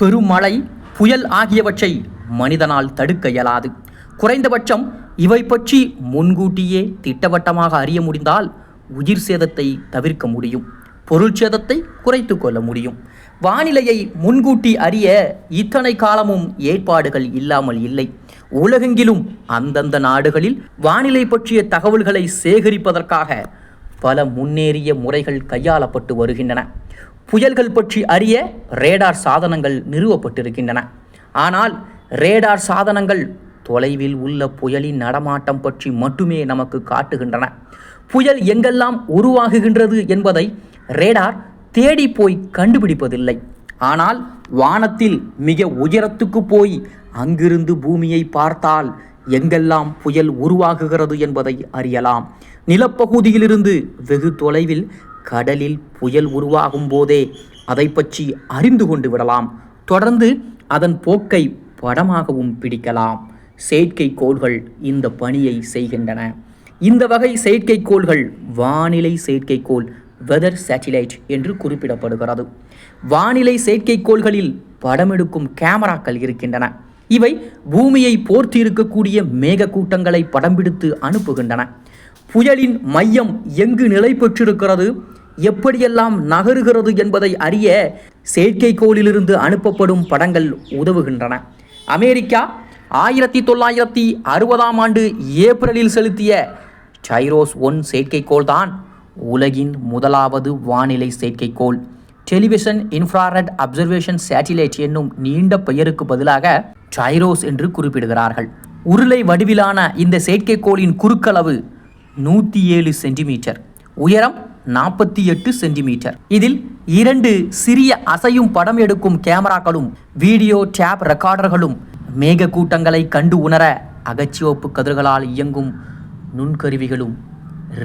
பெருமழை புயல் ஆகியவற்றை மனிதனால் தடுக்க இயலாது. குறைந்தபட்சம் இவை பற்றி முன்கூட்டியே திட்டவட்டமாக அறிய முடிந்தால் உயிர் சேதத்தை தவிர்க்க முடியும் பொருள் சேதத்தை குறைத்து கொள்ள முடியும். வானிலையை முன்கூட்டி அறிய இத்தனை காலமும் ஏற்பாடுகள் இல்லாமல் இல்லை. உலகெங்கிலும் அந்தந்த நாடுகளில் வானிலை பற்றிய தகவல்களை சேகரிப்பதற்காக பல முன்னேறிய முறைகள் கையாளப்பட்டு வருகின்றன. புயல்கள் பற்றி அறிய ரேடார் சாதனங்கள் நிறுவப்பட்டிருக்கின்றன. ஆனால் ரேடார் சாதனங்கள் தொலைவில் உள்ள புயலின் நடமாட்டம் பற்றி மட்டுமே நமக்கு காட்டுகின்றன. புயல் எங்கெல்லாம் உருவாகுகின்றது என்பதை ரேடார் தேடி போய் கண்டுபிடிப்பதில்லை. ஆனால் வானத்தில் மிக உயரத்துக்கு போய் அங்கிருந்து பூமியை பார்த்தால் எங்கெல்லாம் புயல் உருவாகுகிறது என்பதை அறியலாம். நிலப்பகுதியிலிருந்து வெகு தொலைவில் கடலில் புயல் உருவாகும் போதே அதை பற்றி அறிந்து கொண்டு விடலாம். தொடர்ந்து அதன் போக்கை படமாகவும் பிடிக்கலாம். செயற்கைக்கோள்கள் இந்த பணியை செய்கின்றன. இந்த வகை செயற்கைக்கோள்கள் வானிலை செயற்கைக்கோள் வெதர் சேட்டிலைட் என்று குறிப்பிடப்படுகிறது. வானிலை செயற்கைக்கோள்களில் படமெடுக்கும் கேமராக்கள் இருக்கின்றன. இவை பூமியை போர்த்தி இருக்கக்கூடிய மேகக்கூட்டங்களை படம் பிடித்து அனுப்புகின்றன. புயலின் மையம் எங்கு நிலை பெற்றிருக்கிறது எப்படியெல்லாம் நகருகிறது என்பதை அறிய செயற்கைக்கோளிலிருந்து அனுப்பப்படும் படங்கள் உதவுகின்றன. அமெரிக்கா ஆயிரத்தி தொள்ளாயிரத்தி அறுபதாம் ஆண்டு ஏப்ரலில் செலுத்திய சைரோஸ் ஒன் செயற்கைக்கோள் தான் உலகின் முதலாவது வானிலை செயற்கைக்கோள். டெலிவிஷன் இன்ஃப்ராரெட் அப்சர்வேஷன் சேட்டிலைட் என்னும் நீண்ட பெயருக்கு பதிலாக சைரோஸ் என்று குறிப்பிடுகிறார்கள். உருளை வடிவிலான இந்த செயற்கைக்கோளின் குறுக்களவு நூற்றி ஏழு சென்டிமீட்டர். உயரம் நாற்பத்தி எட்டு சென்டிமீட்டர். இதில் இரண்டு சிறிய அசையும் படம் எடுக்கும் கேமராக்களும் வீடியோ டேப் ரெக்கார்டர்களும் மேக கூட்டங்களை கண்டு உணர அகச்சிவப்பு கதிர்களால் இயங்கும் நுண்கருவிகளும்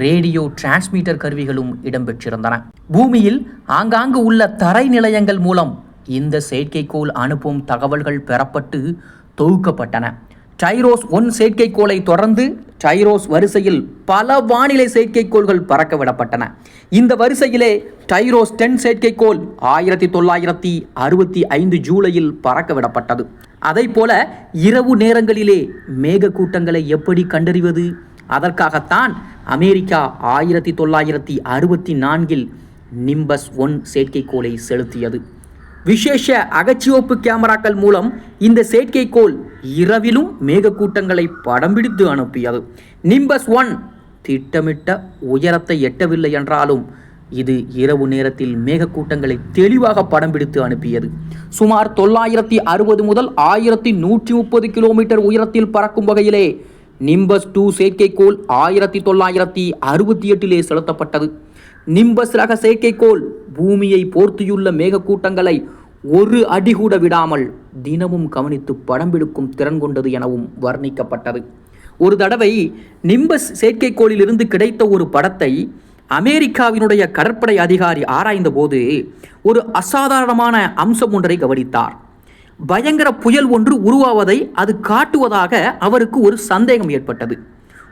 ரேடியோ டிரான்ஸ்மீட்டர் கருவிகளும் இடம்பெற்றிருந்தன. பூமியில் ஆங்காங்கு உள்ள தரை நிலையங்கள் மூலம் இந்த செயற்கைக்கோள் அனுப்பும் தகவல்கள் பெறப்பட்டு தொகுக்கப்பட்டன. டைரோஸ் ஒன் செயற்கைக்கோளை தொடர்ந்து டைரோஸ் வரிசையில் பல வானிலை செயற்கைக்கோள்கள் பறக்க விடப்பட்டன இந்த வரிசையிலே டைரோஸ் டென் செயற்கைக்கோள் ஆயிரத்தி தொள்ளாயிரத்தி அறுபத்தி ஐந்து ஜூலையில் பறக்க விடப்பட்டது அதை போல இரவு நேரங்களிலே மேக கூட்டங்களை எப்படி கண்டறிவது? அதற்காகத்தான் அமெரிக்கா ஆயிரத்தி தொள்ளாயிரத்தி அறுபத்தி நான்கில் நிம்பஸ் ஒன் செயற்கைக்கோளை செலுத்தியது. விசேஷ அகச்சிவப்பு கேமராக்கள் மூலம் இந்த செயற்கைக்கோள் இரவிலும் மேகக்கூட்டங்களை படம் பிடித்து அனுப்பியது. நிம்பஸ் ஒன் திட்டமிட்ட உயரத்தை எட்டவில்லை என்றாலும் இது இரவு நேரத்தில் மேகக்கூட்டங்களை தெளிவாக படம் பிடித்து அனுப்பியது. சுமார் தொள்ளாயிரத்தி அறுபது முதல் ஆயிரத்தி நூற்றி முப்பது கிலோமீட்டர் உயரத்தில் பறக்கும் வகையிலே நிம்பஸ் டூ செயற்கைக்கோள் ஆயிரத்தி தொள்ளாயிரத்தி அறுபத்தி எட்டிலே செலுத்தப்பட்டது. நிம்பஸ் ரக செயற்கைக்கோள் பூமியை போர்த்தியுள்ள மேகக்கூட்டங்களை ஒரு அடி கூட விடாமல் தினமும் கவனித்து படம் பிடிக்கும் திறன் கொண்டது எனவும் வர்ணிக்கப்பட்டது. ஒரு தடவை நிம்பஸ் செயற்கைக்கோளிலிருந்து கிடைத்த ஒரு படத்தை அமெரிக்காவினுடைய கடற்படை அதிகாரி ஆராய்ந்தபோது ஒரு அசாதாரணமான அம்சம் ஒன்றை கவனித்தார். பயங்கர புயல் ஒன்று உருவாவதை அது காட்டுவதாக அவருக்கு ஒரு சந்தேகம் ஏற்பட்டது.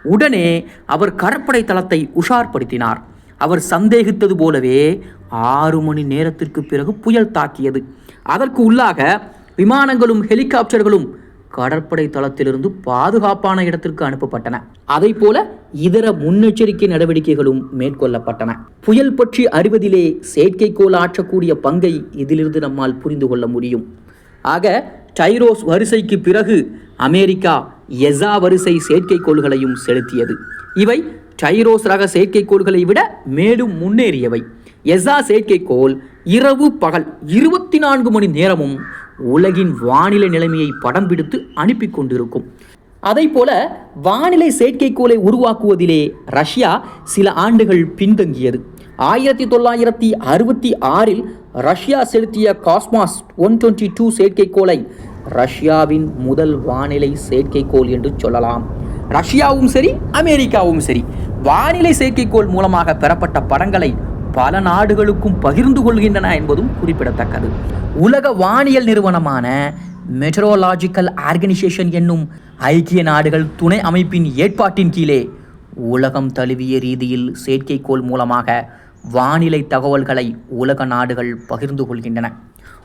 உடனே அவர் கடற்படை தளத்தை உஷார்படுத்தினார். அவர் சந்தேகித்தது போலவே ஆறு மணி நேரத்திற்கு பிறகு புயல் தாக்கியது. அதற்கு உள்ளாக விமானங்களும் ஹெலிகாப்டர்களும் கடற்படை தளத்திலிருந்து பாதுகாப்பான இடத்திற்கு அனுப்பப்பட்டன. அதை போல இதர முன்னெச்சரிக்கை நடவடிக்கைகளும் மேற்கொள்ளப்பட்டன. புயல் பற்றி அறிவதிலே செயற்கைக்கோள் ஆற்றக்கூடிய பங்கை இதிலிருந்து நம்மால் புரிந்து கொள்ள முடியும். ஆக டைரோஸ் வரிசைக்கு பிறகு அமெரிக்கா எசா வரிசை செயற்கைக்கோள்களையும் செலுத்தியது. இவை டைரோஸ் ரக செயற்கைக்கோள்களை விட மேலும் முன்னேறியவை. எசா செயற்கைக்கோள் இரவு பகல் இருபத்தி நான்கு மணி நேரமும் உலகின் வானிலை நிலைமையை படம் பிடித்து அனுப்பி கொண்டிருக்கும். அதை போல வானிலை செயற்கைக்கோளை உருவாக்குவதிலே ரஷ்யா சில ஆண்டுகள் பின்தங்கியது. ஆயிரத்தி தொள்ளாயிரத்தி அறுபத்தி ஆறில் ரஷ்யா செலுத்திய காஸ்மாஸ் ஒன் டுவெண்ட்டி டூ செயற்கைக்கோளை ரஷ்யாவின் முதல் வானிலை செயற்கைக்கோள் என்று சொல்லலாம். ரஷ்யாவும் சரி அமெரிக்காவும் சரி. வானிலை செயற்கைக்கோள் மூலமாக பெறப்பட்ட படங்களை பல நாடுகளுக்கும் பகிர்ந்து கொள்கின்றன என்பதும் குறிப்பிடத்தக்கது. உலக வானியல் நிறுவனமான மெட்ரோலாஜிக்கல் ஆர்கனைசேஷன் என்னும் ஐக்கிய நாடுகள் துணை அமைப்பின் ஏற்பாட்டின் கீழே உலகம் தழுவிய ரீதியில் செயற்கைக்கோள் மூலமாக வானிலை தகவல்களை உலக நாடுகள் பகிர்ந்து கொள்கின்றன.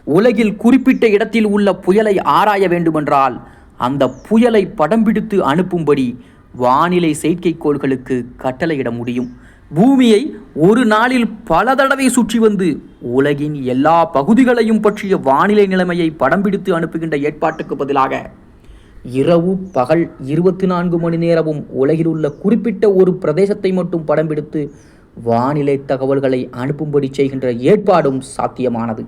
உலகில் குறிப்பிட்ட இடத்தில் உள்ள புயலை ஆராய வேண்டுமென்றால் அந்த புயலை படம் பிடித்து அனுப்பும்படி வானிலை செயற்கைக்கோள்களுக்கு கட்டளையிட முடியும். பூமியை ஒரு நாளில் பல தடவை சுற்றி வந்து உலகின் எல்லா பகுதிகளையும் பற்றிய வானிலை நிலைமையை படம் பிடித்து அனுப்புகின்ற ஏற்பாட்டுக்கு பதிலாக இரவு பகல் இருபத்தி நான்கு மணி நேரமும் உலகில் உள்ள குறிப்பிட்ட ஒரு பிரதேசத்தை மட்டும் படம் பிடித்து வானிலை தகவல்களை அனுப்பும்படி செய்கின்ற ஏற்பாடும் சாத்தியமானது.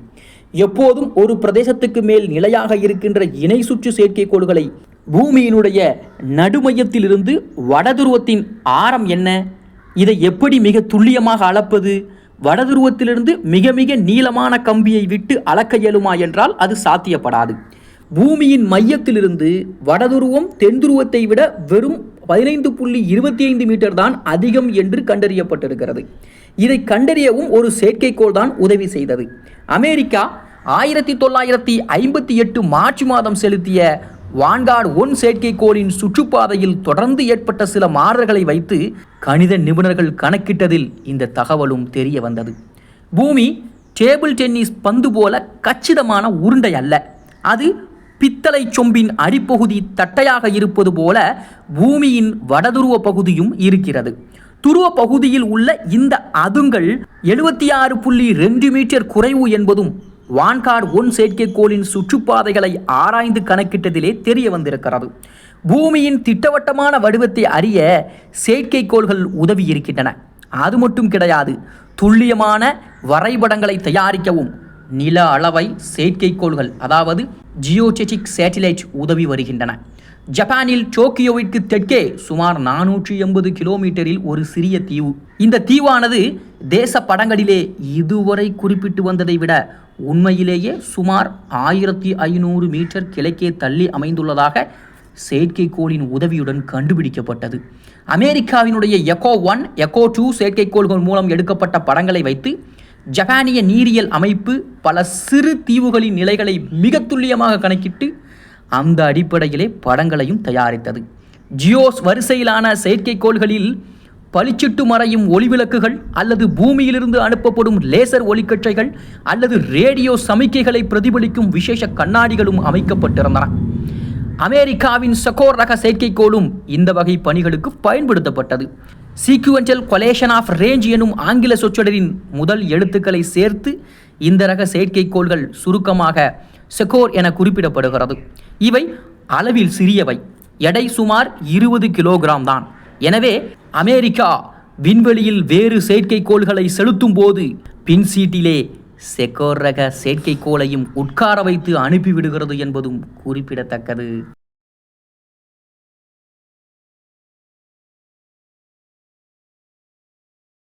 எப்போதும் ஒரு பிரதேசத்துக்கு மேல் நிலையாக இருக்கின்ற இணை சுற்று செயற்கைக்கோள்களை பூமியினுடைய நடுமையத்திலிருந்து வடதுருவத்தின் ஆரம் என்ன? இதை எப்படி மிக துல்லியமாக அளப்பது? வடதுருவத்திலிருந்து மிக மிக நீளமான கம்பியை விட்டு அளக்க இயலுமா என்றால் அது சாத்தியப்படாது. பூமியின் மையத்திலிருந்து வடதுருவம் தென்துருவத்தை விட வெறும் பதினைந்து புள்ளி இருபத்தி ஐந்து மீட்டர் தான் அதிகம் என்று கண்டறியப்பட்டிருக்கிறது. இதை கண்டறியவும் ஒரு செயற்கைக்கோள் தான் உதவி செய்தது. அமெரிக்கா ஆயிரத்தி தொள்ளாயிரத்தி ஐம்பத்தி எட்டு மார்ச் மாதம் செலுத்திய வான்கார்டு ஒன் செயற்கைக்கோளின் சுற்றுப்பாதையில் தொடர்ந்து ஏற்பட்ட சில மாறல்களை வைத்து கணித நிபுணர்கள் கணக்கிட்டதில் இந்த தகவலும் தெரிய வந்தது. பூமி டேபிள் டென்னிஸ் பந்து போல கச்சிதமான உருண்டை அல்ல. அது பித்தளை சொம்பின் அடிப்பகுதி தட்டையாக இருப்பது போல பூமியின் வடதுருவ பகுதியும் இருக்கிறது. துருவ பகுதியில் உள்ள இந்த அதுங்கள் எழுபத்தி ஆறு புள்ளி ரெண்டு மீட்டர் குறைவு என்பதும் வான்கார்டு ஒன் செயற்கைக்கோளின் சுற்றுப்பாதைகளை ஆராய்ந்து கணக்கிட்டதிலே தெரிய வந்திருக்கிறது. பூமியின் திட்டவட்டமான வடிவத்தை அறிய செயற்கைக்கோள்கள் உதவி இருக்கின்றன. அது மட்டும் கிடையாது துல்லியமான வரைபடங்களை தயாரிக்கவும் நில அளவை செயற்கைக்கோள்கள் அதாவது ஜியோசெட்டிக் சேட்டிலைட் உதவி வருகின்றன. ஜப்பானில் டோக்கியோவிற்கு தெற்கே சுமார் நானூற்றி எண்பது கிலோமீட்டரில் ஒரு சிறிய தீவு. இந்த தீவானது தேச படங்களிலே இதுவரை குறிப்பிட்டு வந்ததை விட உண்மையிலேயே சுமார் ஆயிரத்தி ஐநூறு மீட்டர் கிழக்கே தள்ளி அமைந்துள்ளதாக செயற்கைக்கோளின் உதவியுடன் கண்டுபிடிக்கப்பட்டது. அமெரிக்காவினுடைய எக்கோ ஒன் எக்கோ டூ செயற்கைக்கோள்கள் மூலம் எடுக்கப்பட்ட படங்களை வைத்து ஜப்பானிய நீரியல் அமைப்பு பல சிறு தீவுகளின் நிலைகளை மிக துல்லியமாக கணக்கிட்டு அந்த அடிப்படையிலே படங்களையும் தயாரித்தது. ஜியோஸ் வரிசையிலான செயற்கைக்கோள்களில் பளிச்சிட்டு மறையும் ஒளிவிளக்குகள் அல்லது பூமியிலிருந்து அனுப்பப்படும் லேசர் ஒளிக்கற்றைகள் அல்லது ரேடியோ சமிக்கைகளை பிரதிபலிக்கும் விசேஷ கண்ணாடிகளும் அமைக்கப்பட்டிருந்தன. அமெரிக்காவின் சகோர் ரக செயற்கைக்கோளும் இந்த வகை பணிகளுக்கு பயன்படுத்தப்பட்டது. சீக்குவென்டல் கொலேஷன் ஆஃப் ரேஞ்ச் எனும் ஆங்கில சொற்றொடரின் முதல் எழுத்துக்களை சேர்த்து இந்த ரக செயற்கைக்கோள்கள் சுருக்கமாக செகோர் என குறிப்பிடப்படுகிறது. இவை அளவில் சிறியவை. எடை சுமார் இருபது கிலோகிராம் தான். எனவே அமெரிக்கா விண்வெளியில் வேறு செயற்கைக்கோள்களை செலுத்தும் போது பின் சீட்டிலே செக்கோர் ரக செயற்கைக்கோளையும் உட்கார வைத்து அனுப்பிவிடுகிறது என்பதும் குறிப்பிடத்தக்கது.